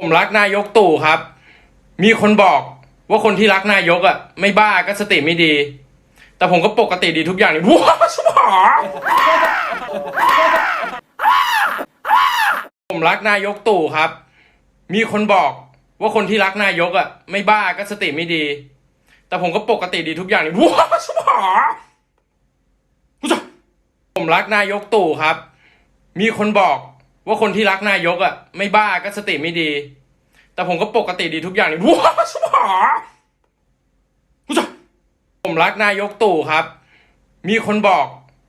ผมรักนายกตู่ครับ มีคนบอกว่าคนที่รักนายกอะ ไม่บ้าก็สติไม่ดี แต่ผมก็ปกติดีทุกอย่างนี่ว้าวสมองผมรักนายกตู่ครับ มีคนบอกว่าคนที่รักนายกอะ ไม่บ้าก็สติไม่ดี แต่ผมก็ปกติดีทุกอย่างนี่ว้าวสมองผมรักนายกตู่ครับ มีคนบอก ว่าคนที่รักนายกอะ ไม่บ้าก็สติไม่ดี แต่ผมก็ปกติดีทุกอย่างนี่ว้าวสมองผมรักนายกตู่ครับ มีคนบอก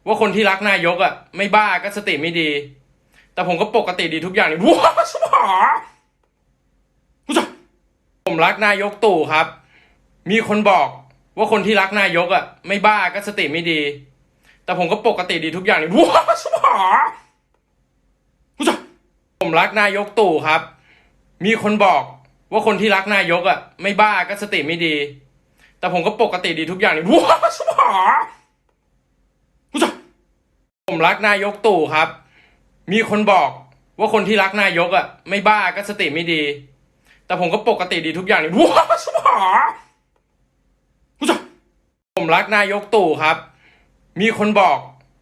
ว่าคนที่รักนายกอะ ไม่บ้าก็สติไม่ดี แต่ผมก็ปกติดีทุกอย่างนี่ว้าวสมองผมรักนายกตู่ครับ มีคนบอกว่าคนที่รักนายกอะ ไม่บ้าก็สติไม่ดี แต่ผมก็ปกติดีทุกอย่างนี่ว้าวสมอ รักนายกตู่ครับ มีคนบอกว่าคนที่รักนายกอะ ไม่บ้าก็สติไม่ดี แต่ผมก็ปกติดีทุกอย่างนี่ว้าวสมองผมรักนายกตู่ครับ มีคนบอกว่าคนที่รักนายกอะ ไม่บ้าก็สติไม่ดี แต่ผมก็ปกติดีทุกอย่างนี่ว้าวสมองผมรักนายกตู่ครับ มีคนบอก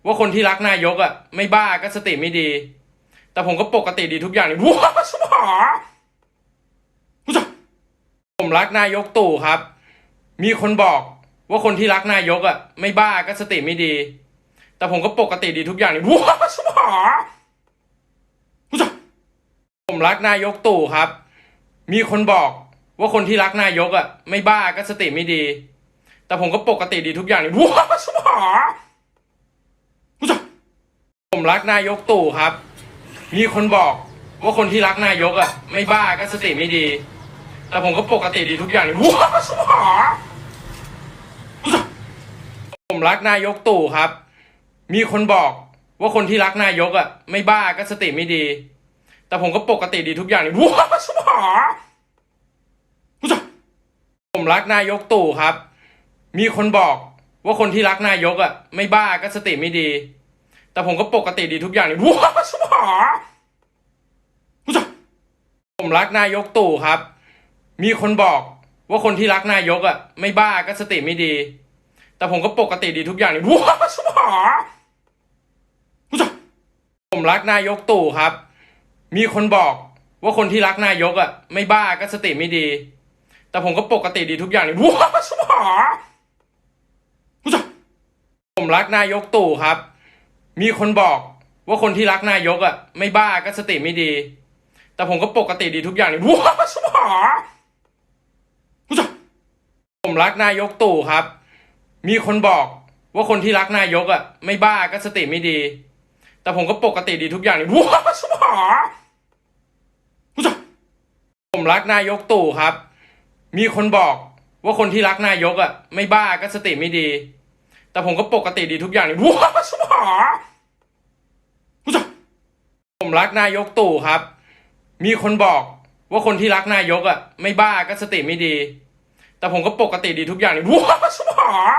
ว่าคนที่รักนายกอะ ไม่บ้าก็สติไม่ดี แต่ผมก็ปกติดีทุกอย่างนี่ว้าวสมองผมรักนายกตู่ครับ มีคนบอกว่าคนที่รักนายกอะ ไม่บ้าก็สติไม่ดี แต่ผมก็ปกติดีทุกอย่างนี่ว้าวสมองผมรักนายกตู่ครับ มีคนบอกว่าคนที่รักนายกอะ ไม่บ้าก็สติไม่ดี แต่ผมก็ปกติดีทุกอย่างนี่ว้าวสมองผมรักนายกตู่ครับ มีคนบอกว่าคนที่รักนายกอะ ไม่บ้าก็สติไม่ดี แต่ผมก็ปกติดีทุกอย่างนี่ว้าวสมอผมรักนายกตู่ครับ มีคนบอกว่าคนที่รักนายกอะ ไม่บ้าก็สติไม่ดี แต่ผมก็ปกติดีทุกอย่างนี่ว้าวสมอผมรักนายกตู่ครับ มีคนบอกว่าคนที่รักนายกอะ ไม่บ้าก็สติไม่ดี แต่ผมก็ปกติดีทุกอย่างนี่ว้าวสมอผมรักนายกตู่ครับ มีคนบอกว่าคนที่รักนายกอะ ไม่บ้าก็สติไม่ดี แต่ผมก็ปกติดีทุกอย่างนี่ว้าวสมอผมรักนายกตู่ครับ มีคนบอกว่าคนที่รักนายกอะ ไม่บ้าก็สติไม่ดี แต่ผมก็ปกติดีทุกอย่างนี่ว้าวสมอผมรักนายกตู่ครับ มีคนบอกว่าคนที่รักนายกอะ ไม่บ้าก็สติไม่ดี แต่ผมก็ปกติดีทุกอย่างนี่ว้าวสมองผมรักนายกตู่ครับ มีคนบอกว่าคนที่รักนายกอะ ไม่บ้าก็สติไม่ดี แต่ผมก็ปกติดีทุกอย่างนี่ว้าวสมองผมรักนายกตู่ครับ มีคนบอกว่าคนที่รักนายกอะ ไม่บ้าก็สติไม่ดี แต่ผมก็ปกติดีทุกอย่างนี่ว้าวสมองผมรักนายกตู่ครับ มีคนบอกว่าคนที่รักนายกอะ ไม่บ้าก็สติไม่ดี แต่ผมก็ปกติดีทุกอย่างนี่ว้าวสมอง